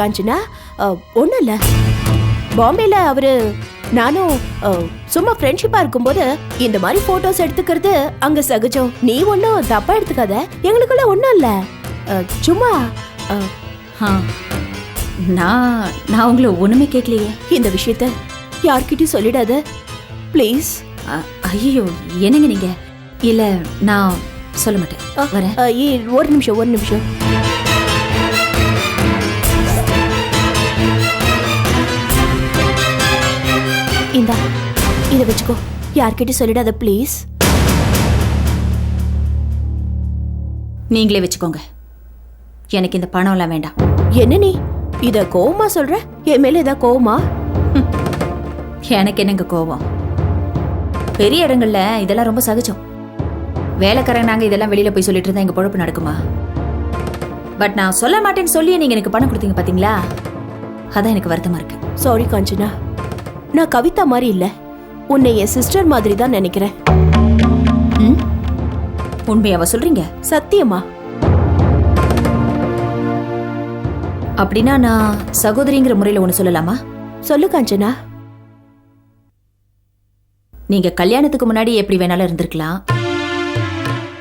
காஞ்சனா ஒன்றும் இல்லை பாம்பேல அவரு நானும் சும்மா ஃப்ரெண்ட்ஷிப்பாக இருக்கும்போது இந்த மாதிரி ஃபோட்டோஸ் எடுத்துக்கிறது அங்கே சகஜம். நீ ஒன்றும் தப்பாக எடுத்துக்காத. எங்களுக்குள்ள ஒன்றும் இல்லை சும்மா நான் நான் உங்களை ஒண்ணுமே கேட்கலையே. இந்த விஷயத்த யார்கிட்டயும் சொல்லிடாத. ப்ளீஸ் ஐயோ என்னங்க நீங்க? இல்ல நான் சொல்ல மாட்டேன். வரேன். ஒரு நிமிஷம் ஒரு நிமிஷம். இந்தா இதை வச்சுக்கோ. யார்கிட்டயும் சொல்லிடாத ப்ளீஸ் நீங்களே வச்சுக்கோங்க. எனக்கு இந்த பணம் எல்லாம் வேண்டாம். என்ன நீ? இத கோவமா சொல்ற? என் மேல ஏதா கோவமா? எனக்கு என்னங்க கோவம்? பெரிய இடங்கள்ல இதெல்லாம் ரொம்ப சகஜம். வேலைக்காரங்க நாங்க இதெல்லாம் வெளியில போய் சொல்லிட்டு இருந்தா எங்க பொழப்பு நடக்குமா? பட் நான் சொல்ல மாட்டேன்னு சொல்லி நீங்க எனக்கு பணம் கொடுத்தீங்க பாத்தீங்களா? அதான் எனக்கு வருத்தமா இருக்கு. சாரி காஞ்சனா. நான் கவிதா மாதிரி இல்ல. உன்னை என் சிஸ்டர் மாதிரி தான் நினைக்கிறேன். ம்? உண்மையாவா சொல்றீங்க? சத்தியமா? அப்படின்னா நான் சகோதரிங்கிற முறையில் ஒன்று சொல்லலாமா? சொல்லு காஞ்சனா. நீங்க கல்யாணத்துக்கு முன்னாடி எப்படி வேணாலும் இருந்திருக்கலாம்.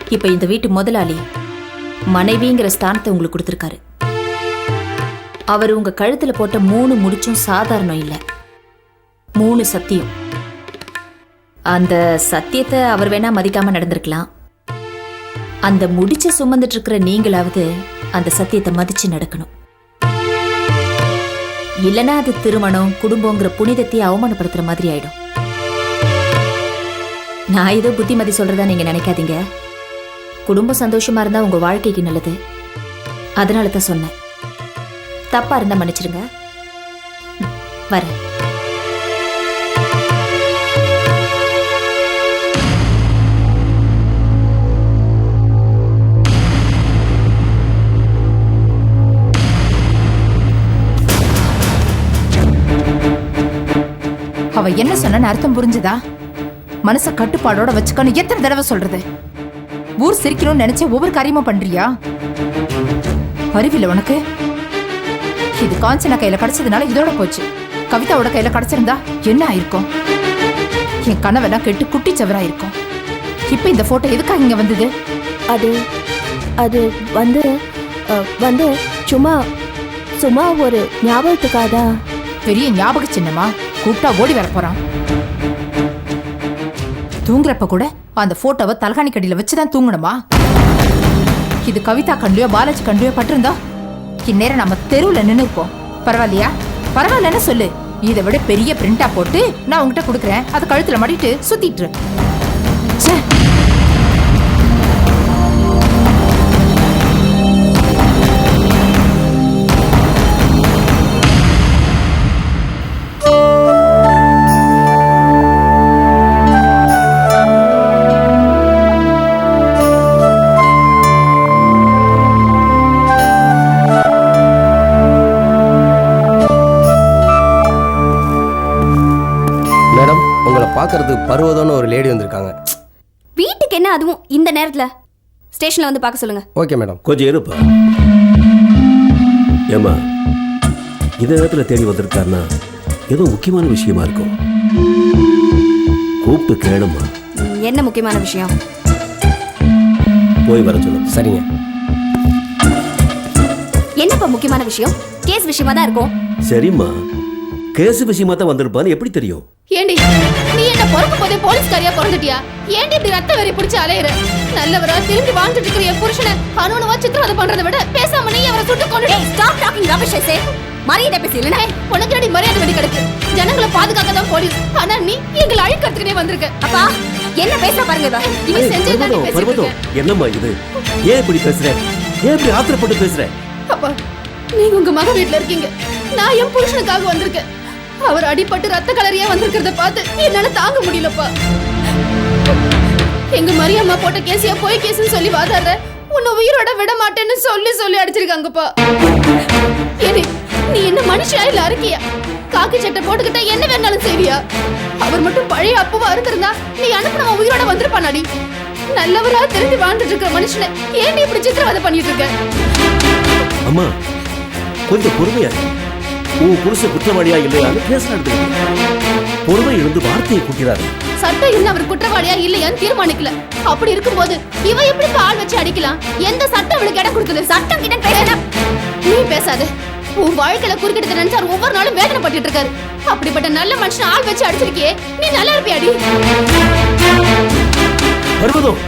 இப்ப இந்த வீட்டு முதலாளி மனைவிங்கிற ஸ்தானத்தை உங்களுக்கு கொடுத்துருக்காரு. அவர் உங்க கழுத்துல போட்ட மூணு முடிச்சும் சாதாரணம் இல்லை. மூணு சத்தியம். அந்த சத்தியத்தை அவர் வேணா மதிக்காம நடந்திருக்கலாம். அந்த முடிச்ச சுமந்துட்டு இருக்கிற நீங்களாவது அந்த சத்தியத்தை மதிச்சு நடக்கணும். இல்லனா அது திருமணம் குடும்பங்கிற புனிதத்தை அவமானப்படுத்துற மாதிரி ஆயிடும். நான் ஏதோ புத்திமதி சொல்றதா நீங்க நினைக்காதீங்க. குடும்பம் சந்தோஷமா இருந்தா உங்க வாழ்க்கைக்கு நல்லது. அதனால தான் சொன்னேன். தப்பா இருந்தா மன்னிச்சிருங்க. வரேன். அவ என்ன சொன்னு அர்த்தம் புரிஞ்சுதா? மனச கட்டுப்பாடோட வச்சுக்கணும் எத்தனை தடவை சொல்றது? ஊர் சிரிக்கணும்னு நினைச்ச ஒவ்வொரு காரியமும் பண்றியா? அறிவில்ல உனக்கு? இது காஞ்சனா கையில கிடைச்சதுனால இதோட போச்சு. கவிதாவோட கையில கிடைச்சிருந்தா என்ன ஆயிருக்கும்? என் கனவெல்லாம் கெட்டு குட்டிச்சவரா இருக்கும். இப்ப இந்த போட்டோ எதுக்காக இங்க வந்தது? அது அது வந்து வந்து சும்மா சும்மா ஒரு ஞாபகத்துக்காக பெரிய ஞாபக சின்னமா? கூப்பிட்டா ஓடி வர போறான். தூங்குறப்ப கூட அந்த போட்டோவை தலகாணி கடியில வச்சுதான் தூங்கணுமா? இது கவிதா கண்டியோ பாலாஜி கண்லையோ பட்டிருந்தா? இந்நேரம் நம்ம தெருவுல நின்னு இருப்போம் பரவாயில்லையா? பரவாயில்லன்னு சொல்லு. இதை விட பெரிய பிரிண்டா போட்டு நான் உங்ககிட்ட கொடுக்குறேன். அதை கழுத்துல மாட்டிட்டு சுத்திட்டு உங்களை பார்க்கறது பருவதம்னு ஒரு லேடி வந்திருக்காங்க. வீட்டுக்கு என்ன அதுவும் இந்த நேரத்துல? ஸ்டேஷன்ல வந்து பார்க்க சொல்லுங்க. ஓகே மேடம் கொஞ்சம் இருப்பா. ஏம்மா இந்த நேரத்தில் தேடி வந்திருக்காருன்னா ஏதோ முக்கியமான விஷயமா இருக்கும். கூப்பிட்டு கேளுமா என்ன முக்கியமான விஷயம்? போய் வர சொல்லு. சரிங்க. என்னப்பா முக்கியமான விஷயம்? கேஸ் விஷயமா தான் இருக்கும். சரிம்மா. கேஸ் விஷயமா தான் வந்திருப்பான்னு எப்படி தெரியும்? ஏண்டி நீ என்ன பிறக்கும் போதே போலீஸ்காரியா பிறந்துட்டியா? ஏண்டி இப்படி ரத்த வெறி பிடிச்சு அலையுற? நல்லவரா திரும்பி வாழ்ந்துட்டு இருக்கிற என் புருஷனை அனுனவா சித்திரவதை பண்றதை விட பேசாம நீ அவரை சுட்டு கொண்டு ஸ்டாப் டாக்கிங் ரபிஷ் ஐசே மரியாதை பேசி இல்லைனா உனக்கு அடி மரியாதை வெடி கிடக்கு? ஜனங்களை பாதுகாக்க தான் போலீஸ். ஆனா நீ எங்களை அழிக்கிறதுக்குனே வந்திருக்க. அப்பா என்ன பேச பாருங்க இவ. இவன் பர்வதம், இருக்க. என்னம்மா இது? ஏன் இப்படி பேசுற? ஏன் இப்படி ஆத்திரப்பட்டு பேசுற? அப்பா நீங்க உங்க மக வீட்ல இருக்கீங்க. நான் என் புருஷனுக்காக வந்திருக்கேன். அவர் அடிபட்டு ரத்த கலரியா வந்திருக்கிறத பார்த்து என்னால தாங்க முடியலப்பா. எங்க மரியம்மா போட்ட கேசியா போய் கேஸ்னு சொல்லி வாதாடுற உன்னை உயிரோட விட மாட்டேன்னு சொல்லி சொல்லி அடிச்சிருக்காங்கப்பா. ஏடி நீ என்ன மனுஷியா இல்ல அறுக்கியா? காக்கி சட்டை போட்டுக்கிட்டா என்ன வேணாலும் செய்வியா? அவர் மட்டும் பழைய அப்பவா இருந்திருந்தா நீ அனுப்புன உயிரோட வந்திருப்பானாடி நல்லவரா தெரிஞ்சு வாழ்ந்துட்டு இருக்கிற மனுஷனை ஏன் நீ இப்படி சித்திரவதை பண்ணிட்டு இருக்க? அம்மா கொஞ்சம் பொறுமையா உன் புருஷ குற்றவாளியா இல்லையான்னு நடத்துங்க பொறுமை இருந்து வார்த்தையை கூட்டிறாரு. சட்டம் இன்னும் அவர் குற்றவாளியா இல்லையான்னு தீர்மானிக்கல. அப்படி இருக்கும்போது இவ எப்படி ஆள் வச்சு அடிக்கலாம்? எந்த சட்டம் அவளுக்கு இடம் கொடுக்குது? சட்டம் கிட்ட பேச நீ பேசாத. உன் வாழ்க்கையில குறுக்கிட்டு நினைச்சு ஒவ்வொரு நாளும் வேதனைப்பட்டு இருக்காரு. அப்படிப்பட்ட நல்ல மனுஷன் ஆள் வச்சு அடிச்சிருக்கியே. நீ நல்லா இருப்பியாடி? பர்வதம்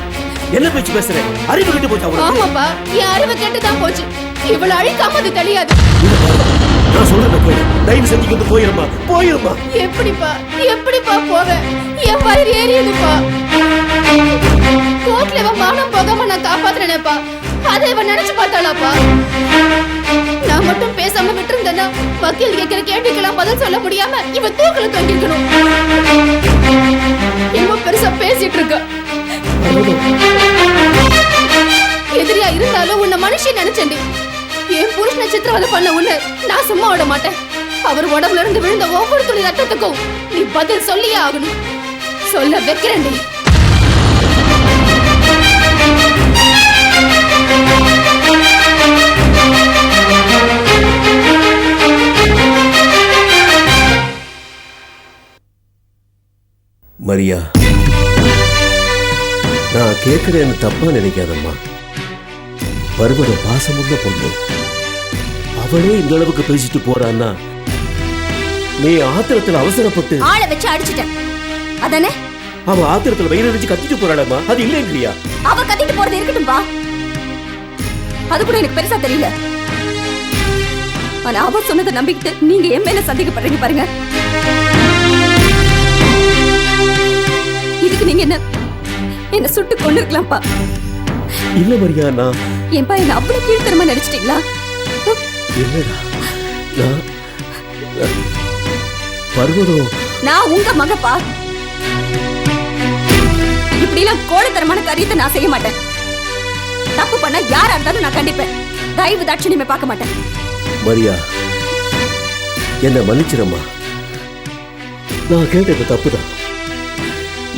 என்ன பேச்சு பேசுறேன் அறிவு கிட்டு போச்சா ஆமாப்பா என் அறிவு கெட்டுதான் போச்சு. இவளை அழிக்காம அது தெரியாது. நான் சொல்றத கேளு. தயவு செஞ்சு போயிருமா போயிருமா எப்படிப்பா? எப்படிப்பா போவேன்? என் வயிறு ஏறியதுப்பா கோர்ட்ல இவன் மானம் போகாம நான் காப்பாத்துறேனேப்பா. அதை இவன் நினைச்சு பார்த்தாளாப்பா. நான் மட்டும் பேசாம விட்டுருந்தேன்னா வக்கீல் கேட்கிற கேள்விக்கெல்லாம் பதில் சொல்ல முடியாம இவன் தூக்கல தொங்கிருக்கணும். இவன் பெருசா பேசிட்டு இருக்க. எதிரியா இருந்தாலும் உன்னை மனுஷன் நினைச்சேன்டி. என் புருஷனை சித்திரவதை பண்ண உன்னை நான் சும்மா விட மாட்டேன். அவர் உடம்புல இருந்து விழுந்த ஒவ்வொரு துளி ரத்தத்துக்கும் நீ பதில் சொல்லியே ஆகணும். சொல்ல வைக்கிறேன்டி மரியா நான் கேட்கிறேன்னு தப்பா நினைக்காதம்மா. பர்வதம் பாசமுள்ள பொண்ணு. அவளே இந்த அளவுக்கு பேசிட்டு போறான்னா? நீ ஆத்திரத்துல அவசரப்பட்டு ஆளை வச்சு அடிச்சிட்டேன். அதானே? அவ ஆத்திரத்துல வயிறு வச்சு கத்திட்டு போறாளம்மா. அது இல்லைங்கிறியா? அவ கத்திட்டு போறது இருக்கட்டும்பா அது கூட எனக்கு பெருசா தெரியல. ஆனா அவ சொன்னதை நம்பிக்கிட்டு நீங்க என் மேல சந்தேகப்படுறீங்க பாருங்க. இதுக்கு நீங்க என்ன என்ன சுட்டு கொண்டு இருக்கலாம்ப்பா இல்ல மரியா நான் ஏன்பா என்ன அவ்வளவு கீழ்த்தரமா நினைச்சிட்டீங்களா இல்லடா நான் பர்வதம் நான் உங்க மகப்பா இப்படி எல்லாம் கோடத்தரமான காரியத்தை நான் செய்ய மாட்டேன். தப்பு பண்ணா யாரா இருந்தாலும் நான் கண்டிப்பேன். தயவு தாட்சணியமே பார்க்க மாட்டேன். மரியா என்ன மன்னிச்சிடம்மா நான் கேட்டது தப்புதான்.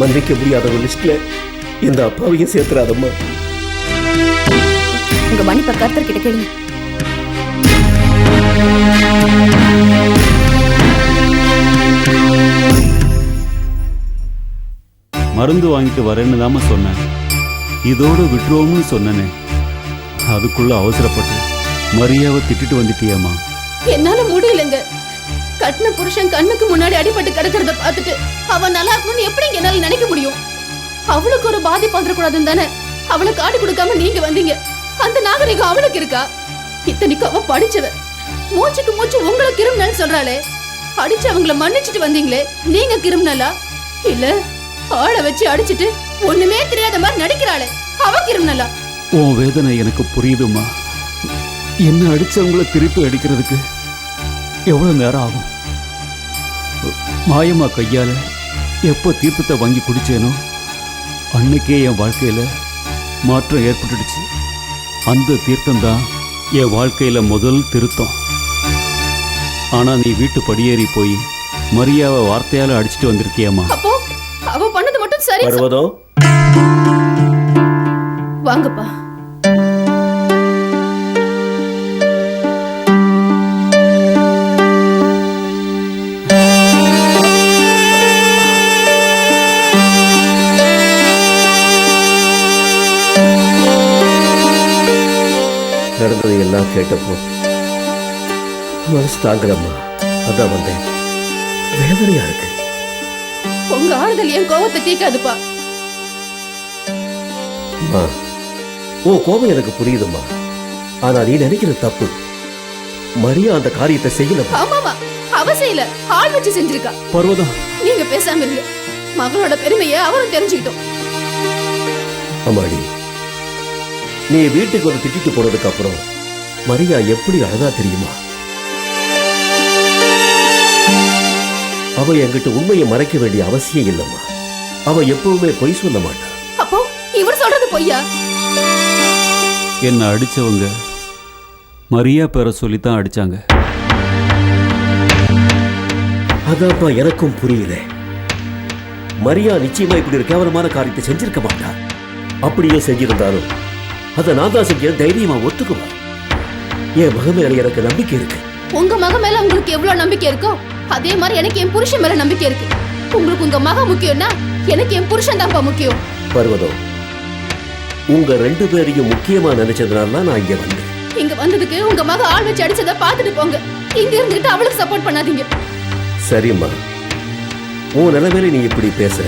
மன்னிக்க முடியாத ஒரு லிஸ்ட்ல இந்த அப்பாவையும் சேர்த்துறாதம்மா. உங்க மன்னிப்பை கர்த்தர் கிட்ட கேளுங்க. மருந்து வாங்கிட்டு வரேன்னு தாம சொன்னேன். இதோட விட்டுருவோம்னு சொன்னனே. அதுக்குள்ள அவசரப்பட்டு மரியாவை திட்டிட்டு வந்துட்டியம்மா. என்னால முடியலங்க. கட்டின புருஷன் கண்ணுக்கு முன்னாடி அடிபட்டு கிடக்கிறத பார்த்துட்டு அவன் நல்லா இருக்கணும்னு எப்படி என்னால நினைக்க முடியும்? அவளுக்கு ஒரு பாதிப்பு வந்துடக்கூடாதுன்னு தானே அவளை காட்டி கொடுக்காம நீங்க வந்தீங்க. அந்த நாகரிகம் அவளுக்கு இருக்கா? இத்தனைக்கு அவ படிச்சவன் மூச்சுக்கு மூச்சு உங்களை கிரிமினல் சொல்றாளே. அடிச்சு அவங்கள மன்னிச்சிட்டு வந்தீங்களே நீங்க கிரிமினலா? இல்ல ஆளை வச்சு அடிச்சிட்டு ஒண்ணுமே தெரியாத மாதிரி நடிக்கிறாளே அவ கிரிமினலா? உன் வேதனை எனக்கு புரியுதும்மா. என்ன அடிச்சவங்கள திருப்பி அடிக்கிறதுக்கு எவ்வளவு நேரம் ஆகும்? மாயம்மா கையால எப்போ தீர்த்தத்தை வாங்கி குடிச்சேனோ அன்னைக்கே என் வாழ்க்கையில மாற்றம் ஏற்பட்டுடுச்சு. அந்த தீர்த்தம் தான் என் வாழ்க்கையில முதல் திருத்தம். ஆனா நீ வீட்டு படியேறி போய் மரியாவை வார்த்தையால அடிச்சிட்டு வந்திருக்கியம்மா. அப்போ அவ பண்ணது மட்டும் சரி. பர்வதம் வாங்கப்பா. நடந்ததை எல்லாம் கேட்டப்போ மனசு தாங்கலம்மா அதான் வந்தேன். வேதனையா இருக்கு. உங்க ஆறுதல் என் கோவத்தை தீக்காதுப்பா அம்மா உன் கோபம் எனக்கு புரியுதும்மா. ஆனா நீ நினைக்கிறது தப்பு. மரியா அந்த காரியத்தை செய்யலம்மா. ஆமாமா அவ செய்யல. ஆள் வச்சு செஞ்சிருக்கா. பர்வதம் நீங்க பேசாம இருங்க. மகளோட பெருமையை அவரும் தெரிஞ்சுக்கிட்டோம். அம்மாடி நீ வீட்டுக்கு வந்து திட்டிட்டு போனதுக்கு அப்புறம் மரியா எப்படி அழகா தெரியுமா? அவ என்கிட்ட உண்மையை மறைக்க வேண்டிய அவசியம் இல்லம்மா. அவ எப்பவுமே பொய் சொல்ல மாட்டா. அப்போ இவர் சொல்றது பொய்யா? என்னை அடிச்சவங்க? மரியா பேரை சொல்லித்தான் அடிச்சாங்க. அதான்ப்பா எனக்கும் புரியல மரியா நிச்சயமா இப்படி ஒரு கேவலமான காரியத்தை செஞ்சிருக்க மாட்டா. அப்படியே செஞ்சிருந்தாலும் அதை நான் தான் செஞ்சேன் தைரியமா ஒத்துக்குவா. என் மக மேல எனக்கு நம்பிக்கை இருக்கு. உங்க மக மேல உங்களுக்கு எவ்வளவு நம்பிக்கை இருக்கோ அதே மாதிரி எனக்கு என் புருஷன் மேல நம்பிக்கை இருக்கு. உங்களுக்கு உங்க மக முக்கியம்னா எனக்கு என் புருஷன் தான்ப்பா முக்கியம். பர்வதம் உங்க ரெண்டு பேரையும் முக்கியமா நினைச்சதுனால தான் நான் இங்க வந்தேன். இங்க வந்ததுக்கு உங்க மக ஆள் வச்சு அடிச்சத பாத்துட்டு போங்க. இங்க இருந்துகிட்டு அவளுக்கு சப்போர்ட் பண்ணாதீங்க. சரிம்மா. உன் நிலைமையில நீ இப்படி பேசுற.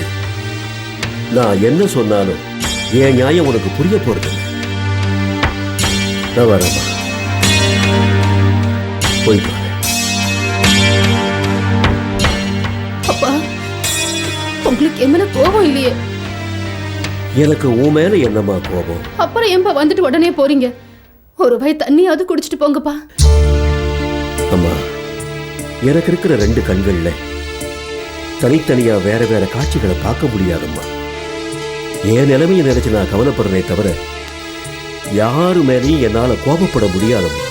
நான் என்ன சொன்னாலும் என் நியாயம் உனக்கு புரிய போறது நான் வரேன் அப்பா உங்களுக்கு என் மேல கோபம் இல்லையே. எனக்கு உன் மேல என்னம்மா கோபம்? அப்புறம் ஏன்பா வந்துட்டு உடனே போறீங்க? ஒரு வய தண்ணியாவது குடிச்சிட்டு போங்கப்பா. அம்மா எனக்கு இருக்கிற ரெண்டு கண்கள்ல தனித்தனியா வேற வேற காட்சிகளை பார்க்க முடியாதம்மா. என் நிலைமையை நினைச்சு நான் கவலைப்படுறேனே தவிர யாரு மேலேயும் என்னால கோபப்பட முடியாதம்மா.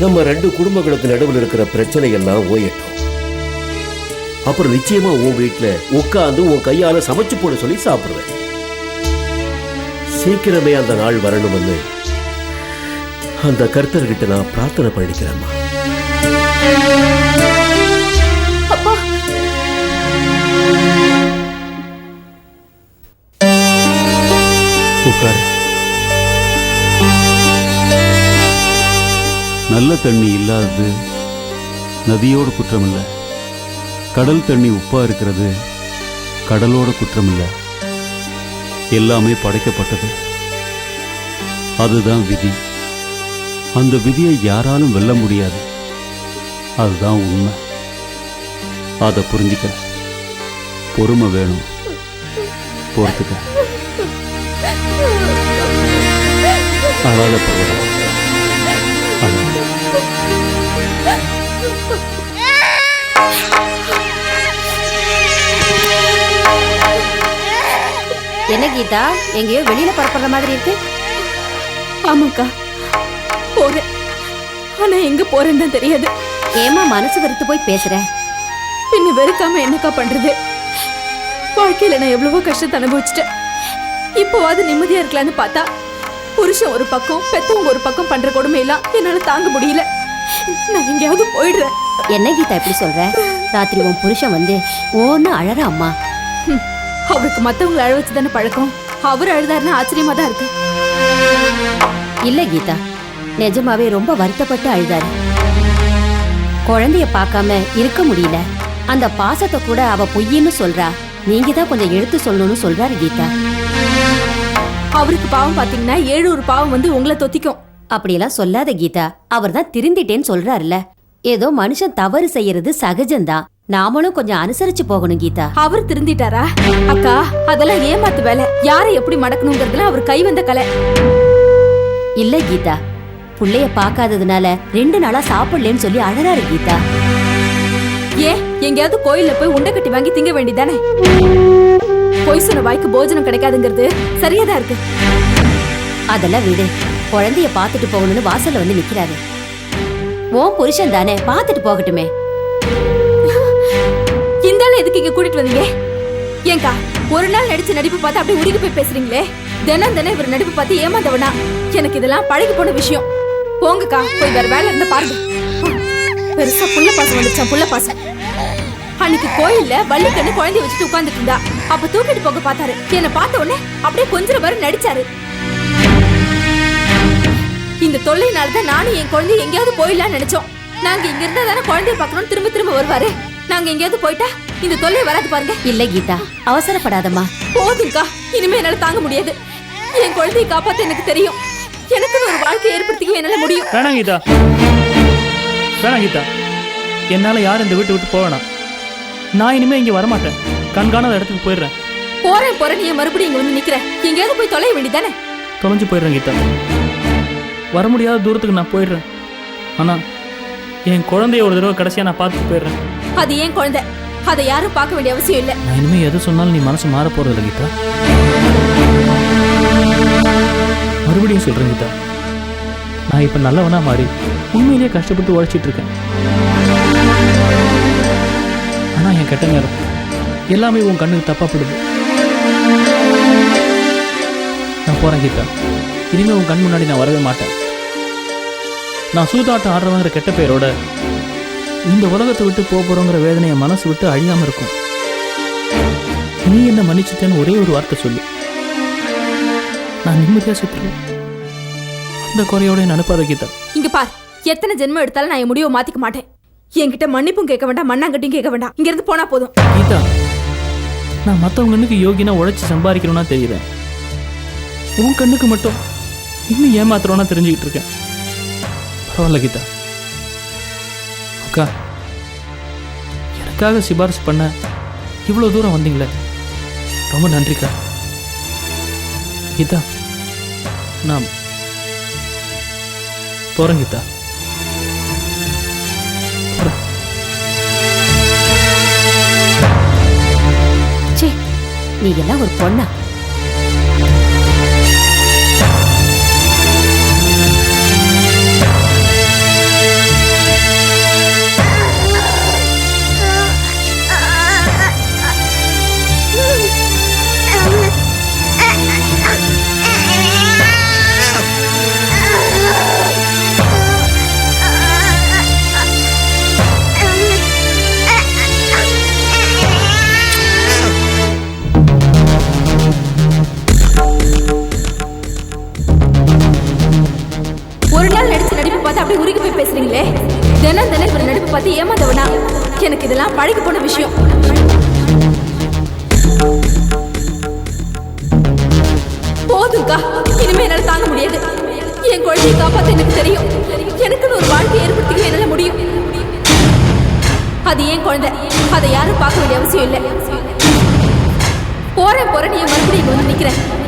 நம்ம ரெண்டு குடும்பங்களுக்கு நடுவில் இருக்கிற பிரச்சனை எல்லாம் ஓயட்டும். அப்புறம் நிச்சயமா உன் வீட்டுல உட்காந்து உன் கையால சமைச்சு போட சொல்லி சாப்பிடுவேன். சீக்கிரமே அந்த நாள் வரணும்னு அந்த கர்த்தர்கிட்ட நான் பிரார்த்தனை பண்ணிக்கிறேம்மா. அப்பா. உட்காரு. நல்ல தண்ணி இல்லாதது நதியோட குற்றம் இல்லை கடல் தண்ணி உப்பா இருக்கிறது. கடலோட குற்றம் இல்லை எல்லாமே படைக்கப்பட்டது. அதுதான் விதி. அந்த விதியை யாராலும் வெல்ல முடியாது. அதுதான் உண்மை. அதை புரிஞ்சுக்க. பொறுமை வேணும். பொறுத்துக்க. அழாத பரவாயில்ல. அழாத. என்ன கீதா? எங்கேயோ வெளியில பரப்புற மாதிரி இருக்கு. ஆமாக்கா. போறேன். ஆனா எங்க போறேன்னு தான் தெரியாது. ஏமா மனசு வெறுத்து போய் பேசுற? பின்ன வெறுக்காம என்னக்கா பண்றது? வாழ்க்கையில நான் எவ்வளவோ கஷ்டத்தை அனுபவிச்சிட்டேன். இப்போவாது நிம்மதியா இருக்கலாம்னு பார்த்தா புருஷன் ஒரு பக்கம் பெத்தவங்க ஒரு பக்கம் பண்ற கொடுமை எல்லாம் என்னால தாங்க முடியல. நான் எங்கேயாவது போயிடுறேன். என்ன கீதா இப்படி சொல்ற? ராத்திரி உன் புருஷன் வந்து ஓன்னு அழற அம்மா. அவருக்கு மத்தவங்களை அழ வச்சு தானே பழக்கம்? அவர் அழுதாருன்னா ஆச்சரியமா தான் இருக்கு. இல்ல கீதா நிஜமாவே ரொம்ப வருத்தப்பட்டு அழுதாரு. குழந்தைய பார்க்காம இருக்க முடியல. அந்த பாசத்தை கூட அவ பொய்ன்னு சொல்றா. நீங்க தான் கொஞ்சம் எடுத்து சொல்லணும்னு சொல்றாரு கீதா. அவருக்கு பாவம் பாத்தீங்கன்னா ஏழு ஒரு பாவம் வந்து உங்களை தொத்திக்கும். அப்படியெல்லாம் சொல்லாத கீதா அவர் தான் திருந்திட்டேன்னு சொல்றாருல ஏதோ மனுஷன் தவறு செய்யறது சகஜம்தான். நாமளும் கொஞ்சம் அனுசரிச்சு போகணும் கீதா. அவர் திருந்திட்டாரா? அக்கா அதெல்லாம் ஏமாத்து வேலை. யாரை எப்படி மடக்கணுங்கிறதுல அவர் கை வந்த கலை. இல்ல கீதா. புள்ளைய பாக்காததுனால ரெண்டு நாளா சாப்பிடலன்னு சொல்லி அழறாரு கீதா. ஏ எங்கேயாவது கோயில்ல போய் உண்டை கட்டி வாங்கி திங்க வேண்டிதானே பொய் சொன்ன வாய்க்கு போஜனம் கிடைக்காதுங்கிறது சரியாதான் இருக்கு. அதெல்லாம் விடு. குழந்தைய பார்த்துட்டு போகணும்னு வாசல்ல வந்து நிக்கிறாரு. உன் புருஷன் தானே பார்த்துட்டு போகட்டுமே. என்ன எதுக்கு இங்க கூட்டிட்டு வந்தீங்க? ஏங்கா ஒரு நாள் நடிச்ச நடிப்பு பார்த்து அப்படியே உருகி போய் பேசுறீங்களே? தினம் தினம் இவர் நடிப்பு பார்த்து ஏமாந்தவனா? எனக்கு இதெல்லாம் பழகி போன விஷயம். போங்கக்கா போய் வேற வேலை இருந்து பாருங்க. பெருசா புள்ள பாசம் வந்துச்சான் புள்ள பாசம். அன்னைக்கு கோயில்ல வள்ளிக்கண்ணு குழந்தைய வச்சுட்டு உட்கார்ந்துட்டு இருந்தா. அப்ப தூக்கிட்டு போக பார்த்தாரு. என்ன பார்த்த உடனே அப்படியே கொஞ்சம் வரை நடிச்சாரு. இந்த தொல்லையினால தான் நானும் என் குழந்தைய எங்கேயாவது போயிடலாம்னு நினைச்சோம். நாங்க இங்க இருந்தா தானே குழந்தைய பார்க்கணும் திரும்ப திரும்ப வருவாரு. நாங்க எங்கேயாவது போயிட்டா இந்த தொல்லை வராது பாருங்க. இல்ல கீதா. அவசரப்படாதம்மா. போதும்க்கா. இனிமே என்னால தாங்க முடியாது. என் குழந்தையை காப்பாத்த எனக்கு தெரியும். எனக்குன்னு ஒரு வாழ்க்கை ஏற்படுத்திக்க என்னால முடியும். வேணாம் கீதா. வேணாம் கீதா. என்னால் யாரும் இந்த வீட்டை விட்டு போவேணாம். நான் இனிமே இங்கே வரமாட்டேன். கண்காணாத இடத்துக்கு போயிடுறேன். போறேன் போறேன். நீ மறுபடியும் இங்க வந்து நிக்கிற. எங்கேயாவது போய் தொலைய வேண்டியதானே தொலைஞ்சு போயிடுறேன் கீதா. வர முடியாத தூரத்துக்கு நான் போயிடுறேன். ஆனால் என் குழந்தைய ஒரு தடவை கடைசியாக நான் பார்த்துட்டு போயிடுறேன். அது ஏன் குழந்தை? அதை யாரும் பார்க்க வேண்டிய அவசியம் இல்லை. நான் இனிமேல் எது சொன்னாலும் நீ மனசு மாற போகிறது இல்லை கீதா. மறுபடியும் சொல்கிறேன் கீதா. நான் இப்போ நல்லவனா மாறி உண்மையிலேயே கஷ்டப்பட்டு உழைச்சிட்டு இருக்கேன். ஆனால் என் கெட்ட நேரம் எல்லாமே உன் கண்ணுக்கு தப்பாக படுது நான் போகிறேன் கீதா. இனிமேல் உன் கண் முன்னாடி நான் வரவே மாட்டேன். நான் சூதாட்டம் ஆடுறவங்கிற கெட்ட பேரோட இந்த உலகத்தை விட்டு போக போகிறோங்கிற வேதனை என் மனசு விட்டு அழியாமல் இருக்கும். நீ என்ன மன்னிச்சிட்டேன்னு ஒரே ஒரு வார்த்தை சொல்லு. நான் நிம்மதியாக சுற்றுவேன் அந்த குறையோட என்ன அனுப்பாத கீதா. இங்க பார். எத்தனை ஜென்மம் எடுத்தாலும் நான் என் முடிவை மாத்திக்க மாட்டேன். என்கிட்ட மன்னிப்பும் கேட்க வேண்டாம் மண்ணாங்கட்டியும் கேட்க வேண்டாம். இங்க இருந்து போனா போதும். கீதா நான் மற்றவங்க கண்ணுக்கு யோகினா உழைச்சி சம்பாதிக்கணும்னா தெரியுறேன் உன் கண்ணுக்கு மட்டும் இன்னும் ஏமாத்துறோன்னா தெரிஞ்சுக்கிட்டு இருக்கேன். பரவாயில்ல கீதா. அக்கா எனக்காக சிபாரிசு பண்ண இவ்வளோ தூரம் வந்தீங்களே. ரொம்ப நன்றிக்கா. கீதா நான் போகிறேன் கீதா. ச்சே நீ எல்லாம் ஒரு பொண்ணா?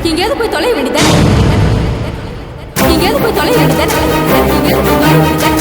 எங்கேயாவது போய் தொலை வேண்டியதான் எங்கேயாவது போய் தொலை வேண்டியதான் எங்கேயாவது போய் தொலை வேண்டியதான்